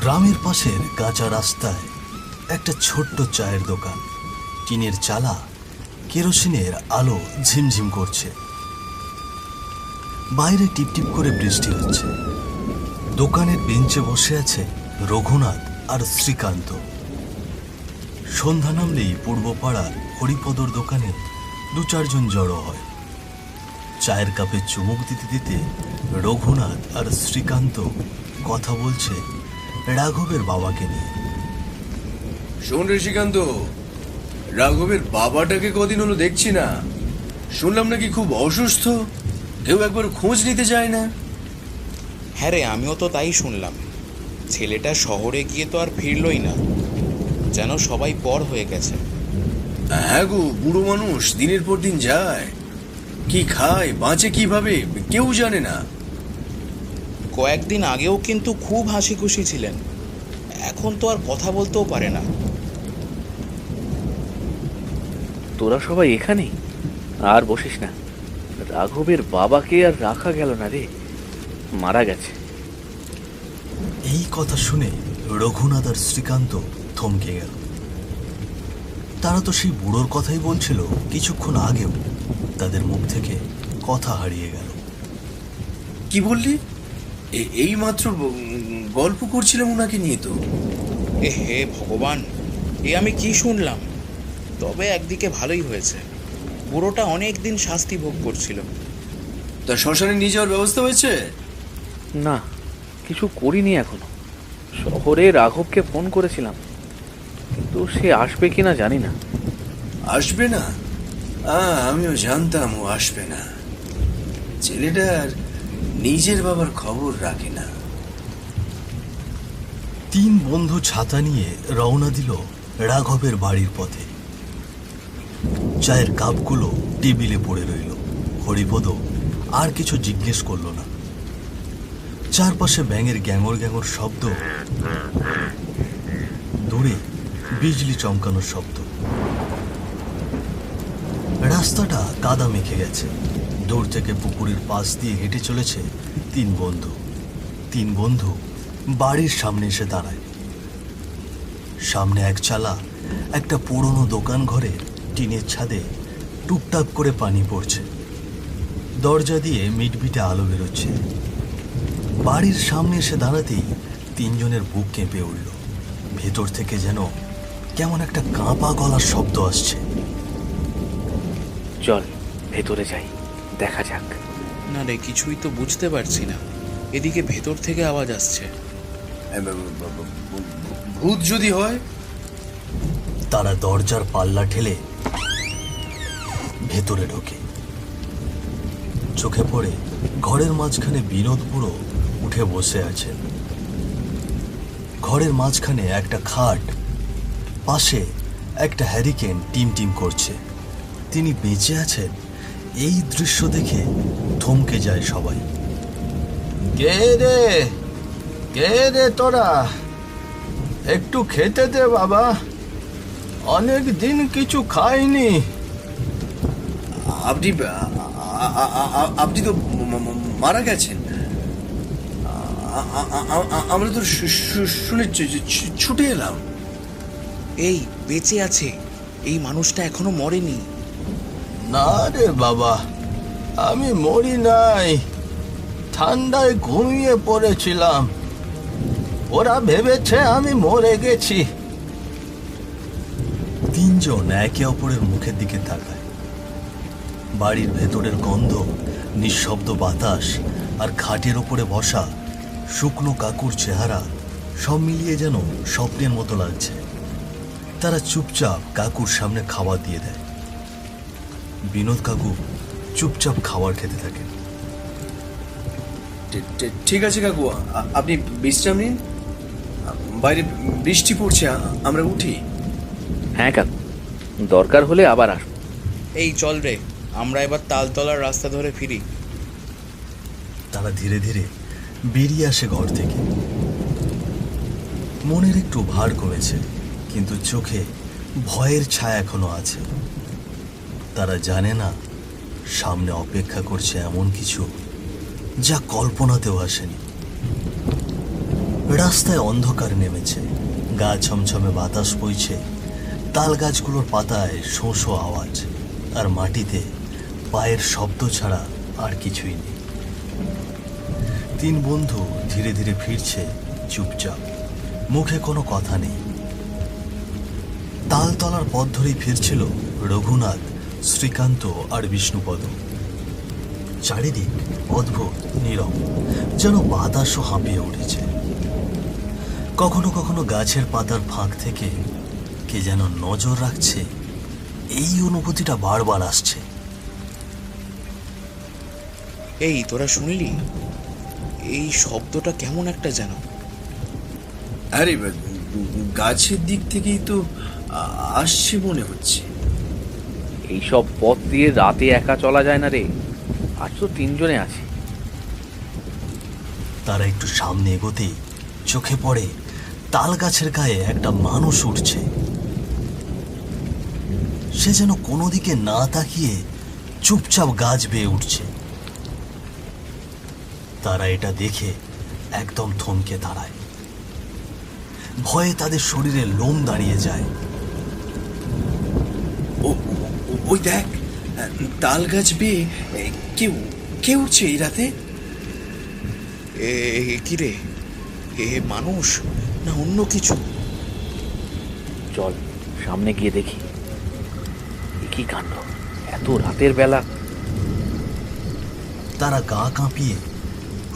গ্রামের পাশের কাঁচা রাস্তায় একটা ছোট্ট চায়ের দোকান। টিনের চালা কেরোসিনের আলো ঝিমঝিম করছে। বাইরে টিপটিপ করে বৃষ্টি হচ্ছে। দোকানের বেঞ্চে বসে আছে রঘুনাথ আর শ্রীকান্ত। সন্ধ্যা নামলেই পূর্বপাড়ার হরিপদর দোকানে দু চারজন জড়ো হয়। চায়ের কাপে চুমুক দিতে দিতে রঘুনাথ আর শ্রীকান্ত কথা বলছে রাঘবের বাবাকে নিয়ে। শোন ঋষিকান্ত রাঘবের বাবাটাকে কদিন হলো দেখছি না। শুনলাম নাকি খুব অসুস্থ কেউ একবার খোঁজ নিতে যায় না। হ্যাঁ রে আমিও তো তাই শুনলাম। ছেলেটা শহরে গিয়ে তো আর ফিরলই না যেন সবাই পর হয়ে গেছে। হ্যাঁ গো বুড়ো মানুষ দিনের পর দিন যায়। কি খায় বাঁচে কীভাবে কেউ জানে না। কয়েকদিন আগেও কিন্তু খুব হাসি খুশি ছিলেন। এখন তো আর কথা বলতেও পারে না। তোরা সবাই এখানেই? আর বসিস না। রাঘবের বাবাকে আর রাখা গেল না রে। মারা গেছে। এই কথা শুনে রঘুনাথ আর শ্রীকান্ত থমকে গেল। তারা তো সেই বুড়োর কথাই বলছিল কিছুক্ষণ আগেও। তাদের মুখ থেকে কথা হারিয়ে গেল। কি বললি? এই মাত্র গল্প করছিলাম ওনাকে নিয়ে তো। এ হে ভগবান এ আমি কি শুনলাম? তবে একদিকে ভালোই হয়েছে। বুড়োটা অনেক দিন শাস্তি ভোগ করছিল। তা শ্মশানে নিয়ে যাওয়ার ব্যবস্থা হয়েছে? না কিছু করিনি এখনও। শহরে রাঘবকে ফোন করেছিলাম। কিন্তু সে আসবে কিনা জানি না। আসবে না? আমিও জানতাম ও আসবে না। ছেলেটার নিজের বাবার খবর রাখে না। তিন বন্ধু ছাতা নিয়ে রওনা দিল রাঘবের বাড়ির পথে। চায়ের কাপগুলো টেবিলে পড়ে রইল। হরিপদ আর কিছু জিজ্ঞেস করল না। চারপাশে ব্যাঙের গ্যাঙর গ্যাঙর শব্দ। দূরে বিজলি চমকানোর শব্দ। রাস্তাটা কাদা মেখে গেছে। দূর থেকে পুকুরের পাশ দিয়ে হেঁটে চলেছে তিন বন্ধু। তিন বন্ধু বাড়ির সামনে এসে দাঁড়ায়। সামনে এক চালা একটা পুরনো দোকান ঘরে টিনের ছাদে টুকটাক করে পানি পড়ছে। দরজা দিয়ে মিটমিটে আলো বেরোচ্ছে। বাড়ির সামনে এসে দাঁড়াতেই তিনজনের বুক কেঁপে উঠল। ভেতর থেকে যেন কেমন একটা কাঁপা গলার শব্দ আসছে। চল, ভেতরে যাই। দেখা যাক। না রে কিছুই তো বুঝতে পারছি না। এদিকে ভেতর থেকে আওয়াজ আসছে। ভূত যদি হয়? তারা দরজার পাল্লা ঠেলে ভেতরে ঢোকে। চোখে পড়ে ঘরের মাঝখানে বিনোদ বুড়ো উঠে বসে আছেন ঘরের মাঝখানে একটা খাট পাশে একটা হ্যারিকেন টিম টিম করছে। তিনি বেঁচে আছেন? এই দৃশ্য দেখে থমকে যায় সবাই। কে রে? কে রে তোরা? একটু খেতে দে বাবা। অনেক দিন কিছু খাইনি। আপনি আপনি তো মারা গেছেন। আমরা তো শুনে ছুটে এলাম। এই বেঁচে আছে। এই মানুষটা এখনও মরেনি। না রে বাবা, আমি মরি নাই, ঠান্ডায় ঘুমিয়ে পড়েছিলাম। ওরা ভেবেছে আমি মরে গেছি। তিনজন একে অপরের মুখের দিকে তাকায়। বাড়ির ভেতরের গন্ধ, নিঃশব্দ বাতাস আর খাটের ওপরে বসা শুকনো কাকুর চেহারা সব মিলিয়ে যেন স্বপ্নের মতো লাগছে। তারা চুপচাপ কাকুর সামনে খাবার দিয়ে দেয়। বিনোদ কাকু চুপচাপ খাবার খেতে থাকেন ঠি- ঠিক আছে কাকু আপনি বিশ্রাম নিন। বাইরে বৃষ্টি পড়ছে আমরা উঠি। হ্যাঁ কাকু দরকার হলে আবার আসব এই চল রে আমরা এবার তালতলার রাস্তা ধরে ফিরি। তারা ধীরে ধীরে বেরিয়ে আসে ঘর থেকে। মনের একটু ভার কমেছে কিন্তু চোখে ভয়ের ছায়া এখনও আছে। তারা জানে না, সামনে অপেক্ষা করছে এমন কিছু যা কল্পনাতেও আসেনি। রাস্তায় অন্ধকার নেমেছে, গা ছমছমে বাতাস বইছে তাল গাছগুলোর পাতায় শোঁ শোঁ আওয়াজ, আর মাটিতে পায়ের শব্দ ছাড়া আর কিছুই নেই। তিন বন্ধু ধীরে ধীরে ফিরছে, চুপচাপ, মুখে কোনো কথা নেই। তালতলার পথ ধরেই ফিরছিল রঘুনাথ শ্রীকান্ত আর বিষ্ণুপদ। চারিদিক অদ্ভুত নীরব যেন বাতাসও হাঁপিয়ে উঠেছে। কখনো কখনো গাছের পাতার ফাঁক থেকে কে যেন নজর রাখছে এই অনুভূতিটা বারবার আসছে। এই তোরা শুনলি? এই শব্দটা কেমন একটা যেন। আরে গাছের দিক থেকেই তো আসছে মনে হচ্ছে। এইসব পথ দিয়ে রাতে একা চলা যায় না রে। আজ তো তিনজনে আছি। তারা একটু সামনে এগোতেই চোখে পড়ে তাল গাছের গায়ে একটা মানুষ উঠছে। সে যেন কোনো দিকে না তাকিয়ে চুপচাপ গাছ বেয়ে উঠছে। তারা এটা দেখে একদম থমকে দাঁড়ায়। ভয়ে তাদের শরীরে লোম দাঁড়িয়ে যায় ও ও- ওই দেখ তাল গাছ বেয়ে কেউ কে উঠছে এই রাতে? কি রে? এ মানুষ? না অন্য কিছু? চল সামনে গিয়ে দেখি। এ কি কাণ্ড? এত রাতের বেলা। তারা গা কাঁপিয়ে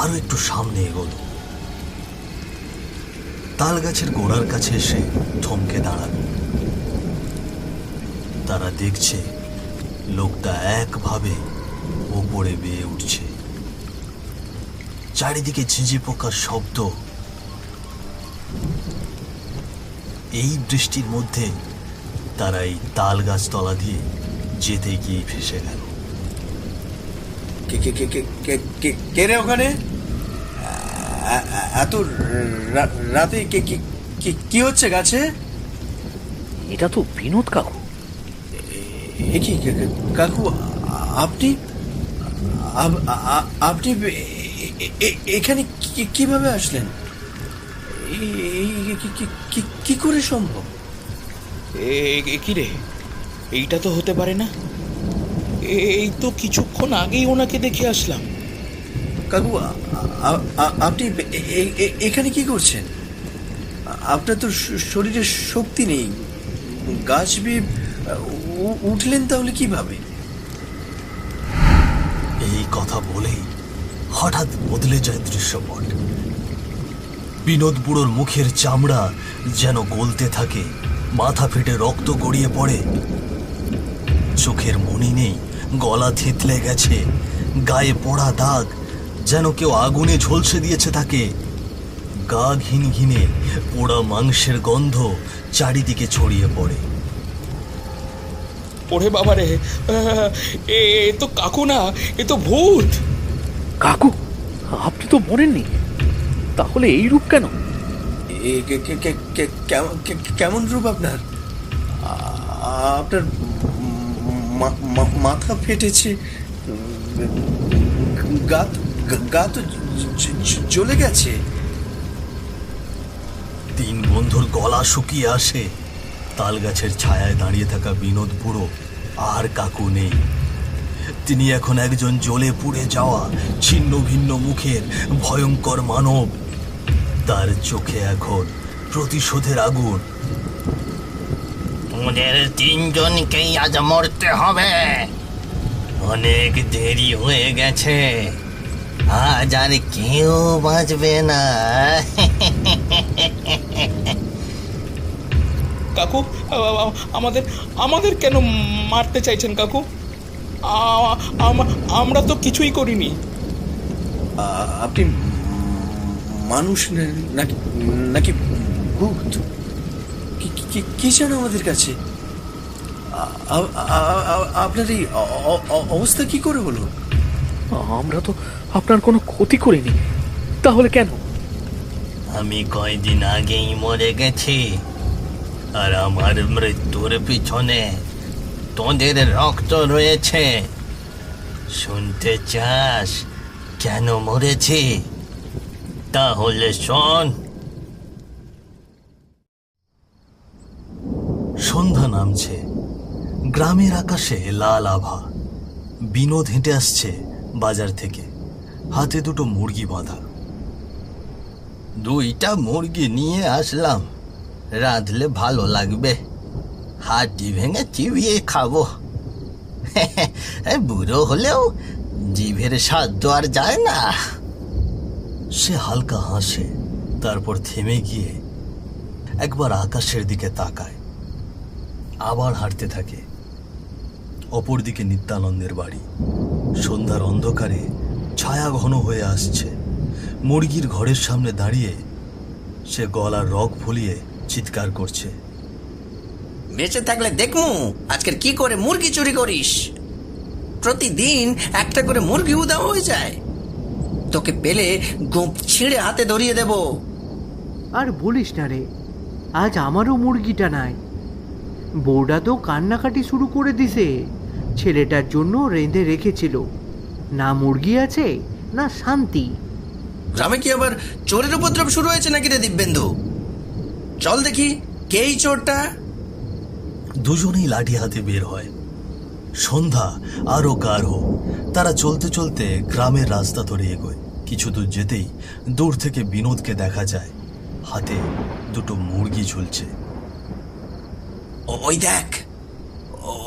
আরও একটু সামনে এগোল। তাল গাছের গোড়ার কাছে এসে থমকে দাঁড়াল। তারা দেখছে লোকটা একভাবে ওপরে বেয়ে উঠছে। চারিদিকে ঝিঝি পোকার শব্দ। এই বৃষ্টির মধ্যে তারা এই তাল গাছ তলা দিয়ে যেতে গিয়ে ফেসে গেল। কে কে কে কে কে কে কে রে ওখানে? এত রাতে কে কি কি- কি হচ্ছে গাছে? এটা তো বিনোদ কাকু। কি কাকু আপনি আপনি এখানে কীভাবে আসলেন এই- এই- কি- কি- কি- কি করে সম্ভব কি রে এইটা তো হতে পারে না। এই তো কিছুক্ষণ আগেই ওনাকে দেখে আসলাম। কাকু আপনি এখানে কি করছেন? আপনার তো শরীরে শক্তি নেই। গাছ উ- উঠলেন তাহলে কীভাবে? এই কথা বলেই হঠাৎ বদলে যায় দৃশ্যপট। বিনোদ বুড়োর মুখের চামড়া যেন গলতে থাকে, মাথা ফেটে রক্ত গড়িয়ে পড়ে। চোখের মনি নেই, গলা থেতলে গেছে, গায়ে পোড়া দাগ যেন কেউ আগুনে ঝলসে দিয়েছে তাকে। গা ঘিন ঘিনে পোড়া মাংসের গন্ধ চারিদিকে ছড়িয়ে পড়ে। ওরে বাবা রে এ তো কাকু না এ তো ভূত। কাকু আপনি তো মরেননি। তাহলে এই রূপ কেন? কেমন- কেমন রূপ আপনার? আপনার মাথা ফেটেছে গা তো- গা তো জ্বলে গেছে। তিন বন্ধুর গলা শুকিয়ে আসে। তাল গাছের ছায়ায় দাঁড়িয়ে থাকা বিনোদ বুড়ো আর কাকু নেই। তিনি এখন একজন জ্বলে পুড়ে যাওয়া ছিন্ন ভিন্ন মুখের ভয়ঙ্কর মানব। তার চোখে এখন প্রতিশোধের আগুন। তোদের তিনজনকেই আজ মরতে হবে। অনেক দেরি হয়ে গেছে। আজ আর কেউ বাঁচবে না। কাকু। আমাদের আমাদের কেন মারতে চাইছেন কাকু? আমরা তো কিছুই করিনি। আপনি মানুষ না- নাকি নাকি ভূত? কি- চান আমাদের কাছে? আপনার এই অবস্থা কি করে হলো? আমরা তো আপনার কোনো ক্ষতি করিনি। তাহলে কেন? আমি কয়দিন আগেই মরে গেছি। আর আমার মৃত্যুর পিছনে তোদের রক্ত রয়েছে শুনতে চাস কেন মরেছি তাহলে শোন সন্ধ্যা নামছে গ্রামের আকাশে লাল আভা বিনোদ হেঁটে আসছে বাজার থেকে হাতে দুটো মুরগি বাঁধা দুইটা মুরগি নিয়ে আসলাম রাঁধলে ভালো লাগবে। হাড্ডি ভেঙে চিবিয়ে খাব। বুড়ো হলেও জিভের তো আর যায় না। সে হালকা হাসে, তারপর থেমে গিয়ে একবার আকাশের দিকে তাকায়। আবার হাঁটতে থাকে। অপরদিকে নিত্যানন্দের বাড়ি। সন্ধ্যার অন্ধকারে ছায়া ঘন হয়ে আসছে। মুরগির ঘরের সামনে দাঁড়িয়ে সে গলার রগ ফুলিয়ে চিৎকার করছে। বেঁচে থাকলে দেখমু আজকের কি করে মুরগি চুরি করিস? প্রতিদিন একটা করে মুরগি উদাও হয়ে যায়। তোকে পেলে গোপ ছিঁড়ে হাতে ধরিয়ে দেব। আর বলিস না রে আজ আমারও মুরগিটা নাই। বউটা তো কান্নাকাটি শুরু করে দিছে ছেলেটার জন্য রেঁধে রেখেছিল। না মুরগি আছে না শান্তি। গ্রামে কি আবার চোরের উপদ্রব শুরু হয়েছে নাকি রে দিব্যেন্দু? চল দেখি কে এই চোরটা? দুজনেই লাঠি হাতে বের হয়। সন্ধ্যা আরও গাঢ়। তারা চলতে চলতে গ্রামের রাস্তা ধরে এগোয়। কিছু দূর যেতেই দূর থেকে বিনোদকে দেখা যায়। হাতে দুটো মুরগি ঝুলছে। ওই দেখ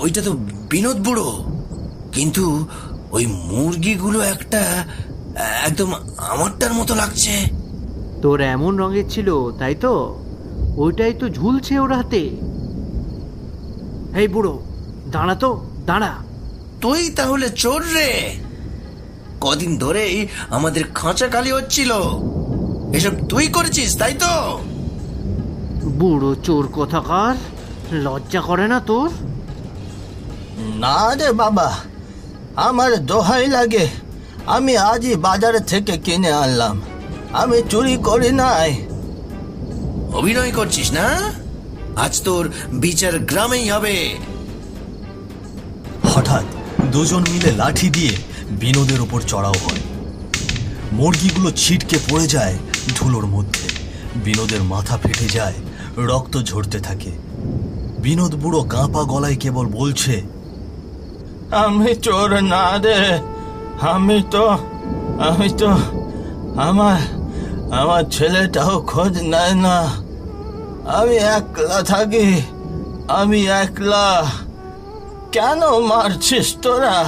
ওইটা তো বিনোদ বুড়ো। কিন্তু ওই মুরগিগুলো একটা একদম আমারটার মতো লাগছে। তোর এমন রঙের ছিল তাই তো? ওইটাই তো ঝুলছে ওর হাতে। এই বুড়ো দাঁড়া তো দাঁড়া। তুই তাহলে চোর রে। কদিন ধরেই আমাদের খাঁচা খালি হচ্ছিল। এসব তুই করেছিস তাই তো? বুড়ো চোর কথাকার লজ্জা করে না তোর? না রে বাবা আমার দোহাই লাগে। আমি আজই বাজার থেকে কিনে আনলাম। আমি চুরি করি নাই। অভিনয় করছিস, না? আজ তোর বিচার গ্রামেই হবে। হঠাৎ দুজন মিলে লাঠি দিয়ে বিনোদের ওপর চড়াও হয়। মুরগিগুলো ছিটকে পড়ে যায় ধুলোর মধ্যে। বিনোদের মাথা ফেটে যায়, রক্ত ঝরতে থাকে। বিনোদ বুড়ো কাঁপা গলায় কেবল বলছে, আমি চোর না রে, আমি তো আমি তো আমার আমার ছেলেটাও খোঁজ নেয় না। আমি একলা থাকি, আমি একলা। কেন মারছিস তোরা?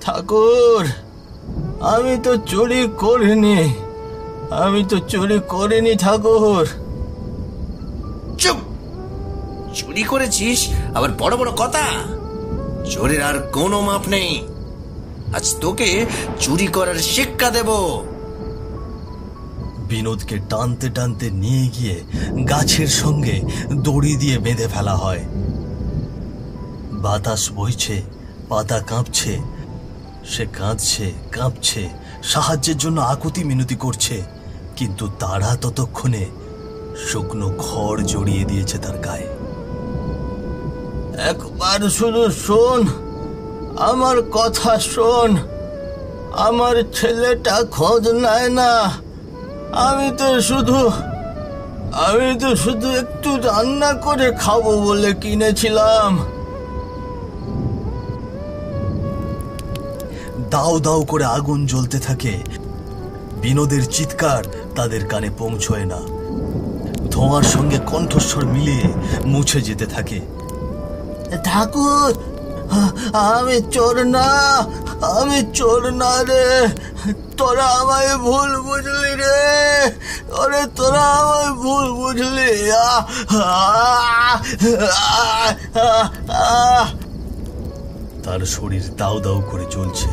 ঠাকুর, আমি তো চুরি করিনি, আমি তো চুরি করিনি ঠাকুর। চুপ! চুরি করেছিস? আবার বড় বড় কথা। চোরের আর কোনো মাপ নেই। আজ তোকে চুরি করার শিক্ষা দেব। বিনোদকে টানতে টানতে নিয়ে গিয়ে গাছের সঙ্গে দড়ি দিয়ে বেঁধে ফেলা হয়। বাতাস বইছে, পাতা কাঁপছে, সে কাঁদছে, কাঁপছে, সাহায্যের জন্য আকুতি মিনতি করছে, কিন্তু তারা ততক্ষণে শুকনো খড় জড়িয়ে দিয়েছে তার গায়ে। একবার শুধু শোন, আমার কথা শোন, আমার ছেলেটা খোঁজ নেয় না। আমি তো শুধু, আমি তো শুধু একটু রান্না করে খাব বলে কিনেছিলাম। দাও দাও করে আগুন জ্বলতে থাকে। বিনোদের চিৎকার তাদের কানে পৌঁছয় না। ধোঁয়ার সঙ্গে কণ্ঠস্বর মিলিয়ে মুছে যেতে থাকে। ঠাকুর, আমি চোর না, আমি চোর না রে। তোরা আমায় ভুল বুঝলি রে। ওরে তোরা আমায় ভুল বুঝলি? তার শরীর দাউ দাউ করে চলছে,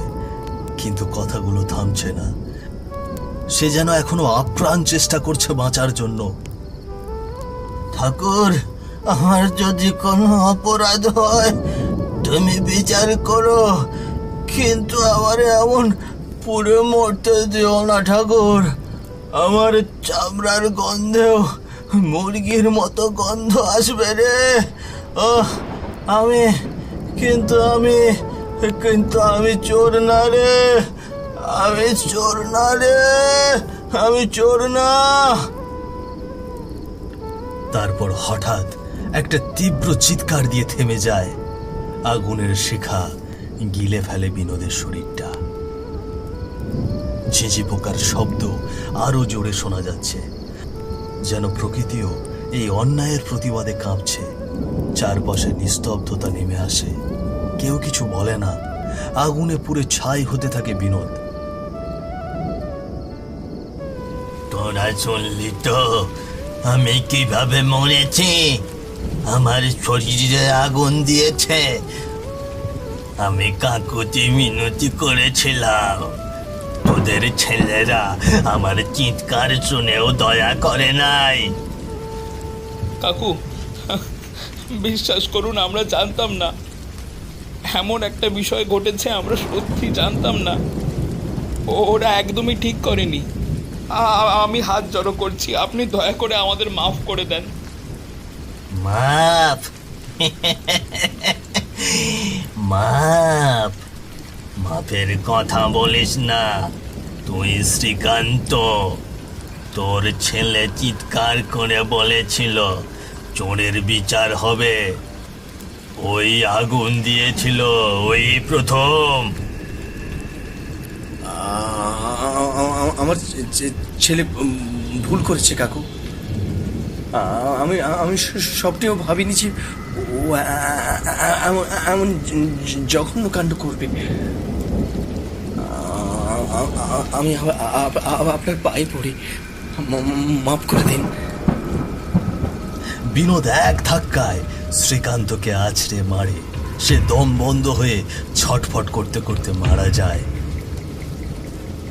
কিন্তু কথাগুলো থামছে না। সে যেন এখনও আপ্রাণ চেষ্টা করছে বাঁচার জন্য। ঠাকুর, আমার যদি কোনো অপরাধ হয়, তুমি বিচার করো, কিন্তু আমার এমন পুড়ে মরতে দিও না ঠাকুর। আমার চামড়ার গন্ধেও মুরগির মতো গন্ধ আসবে রে। ও আমি, কিন্তু আমি কিন্তু আমি চোর না রে। আমি চোর না রে। আমি চোর না। তারপর হঠাৎ একটা তীব্র চিৎকার দিয়ে থেমে যায় আগুনের শিখা গিলে ফেলে বিনোদের শরীরটা। ঝিঝি পোকার শব্দ আরও জোরে শোনা যাচ্ছে। যেন প্রকৃতিও এই অন্যায়ের প্রতিবাদে কাঁপছে। চারপাশে নিস্তব্ধতা নেমে আসে। কেউ কিছু বলে না। আগুনে পুরে ছাই হতে থাকে বিনোদ। তোরা শুনলি তো। আমি কীভাবে মরেছি? আমার শরীরে আগুন দিয়েছে। আমি কাকুতি মিনতি করেছিলাম। তোদের ছেলেরা আমার চিৎকার শুনেও দয়া করে নাই। কাকু বিশ্বাস করুন আমরা জানতাম না। এমন একটা বিষয় ঘটেছে আমরা সত্যি জানতাম না। ওরা একদমই ঠিক করেনি। আমি হাত জড়ো করছি আপনি দয়া করে আমাদের মাফ করে দেন। মাফ। মাফ। মাপের কথা বলিস না। তুই শ্রীকান্ত। তোর ছেলে চিৎকার করে বলেছিল, চোরের বিচার হবে। ওই আগুন দিয়েছিল ওই প্রথম। আমার ছেলে ভুল করেছে কাকু। আমি আমি স- স্বপ্নেও ভাবিনি যে ও এমন জঘন্য কাণ্ড করবে। আমি আপনার পায়ে পড়ি মাফ করে দিন বিনোদ এক ধাক্কায় শ্রীকান্তকে আছড়ে মারে সে দম বন্ধ হয়ে ছটফট করতে করতে মারা যায়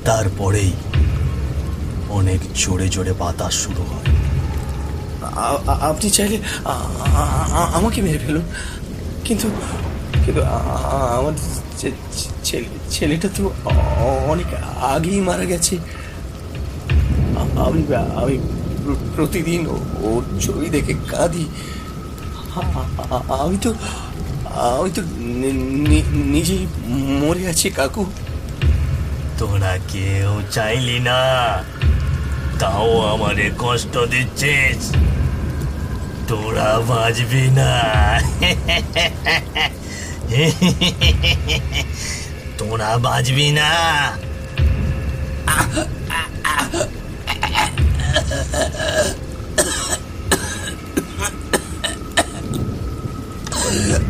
তারপরেই অনেক জোরে জোরে বাতাস শুরু হয় আপনি চাইলে আমাকে মেরে ফেলুন কিন্তু আমার ছেলে ছেলেটা তো অনেক আগেই মারা গেছে। আমি আমি প্রতিদিন ওর ছবি দেখে কাঁদি। আমি তো আমি তো নিজেই মরে আছি, কাকু। তোরা কেউ চাইলি না। তাও আমারে কষ্ট দিচ্ছিস। তোরা বাঁচবি না। তোরা বাঁচবি না।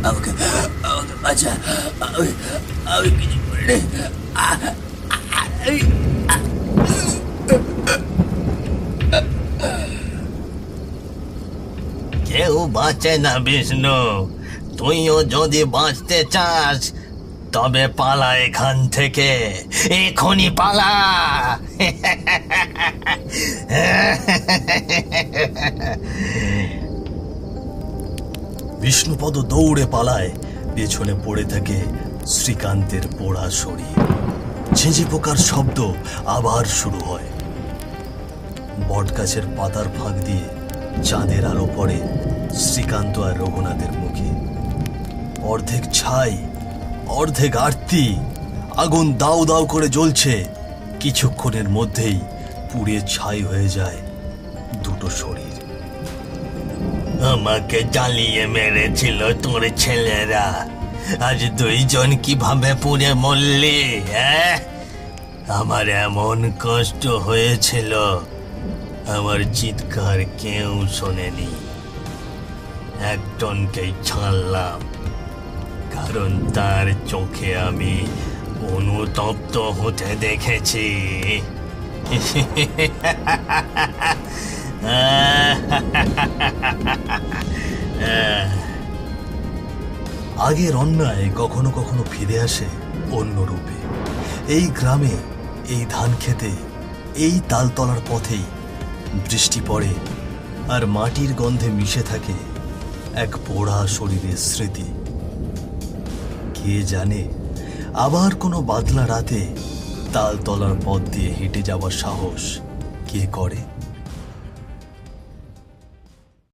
আমাকে আমাকে বাঁচা। আমি আমি কিছু করিনি। কেউ বাঁচে না বিষ্ণু। তুইও যদি বাঁচতে চাস তবে পালা এখান থেকে। এখনই পালা। বিষ্ণুপদ দৌড়ে পালায়, পেছনে পড়ে থাকে শ্রীকান্তের পোড়া শরীর। ঝিঁঝি পোকার শব্দ আবার শুরু হয়। বটগাছের পাতার ফাঁক দিয়ে চাঁদের আলো পড়ে শ্রীকান্ত আর রঘুনাথের মুখে। অর্ধেক ছাই অর্ধেক আরতি। আগুন দাউ দাউ করে জ্বলছে। কিছুক্ষণের মধ্যেই পুড়ে ছাই হয়ে যায় দুটো শরীর। আমাকে জ্বালিয়ে মেরেছিল তোর ছেলেরা। আজ দুইজন কীভাবে পুড়ে মরলি হ্যাঁ? আমার এমন কষ্ট হয়েছিল, আমার চিৎকার কেউ শোনেনি। এক একজনকেই ছাড়লাম। কারণ তার চোখে আমি অনুতপ্ত হতে দেখেছি। আগের অন্যায় কখনো কখনো ফিরে আসে অন্য রূপে। এই গ্রামে, এই ধান খেতে, এই তালতলার পথেই বৃষ্টি পড়ে আর মাটির গন্ধে মিশে থাকে এক পোড়া শরীরের স্মৃতি। কে জানে? আবার কোনো বাদলা রাতে তালতলার পথ দিয়ে হেঁটে যাওয়ার সাহস কে করে?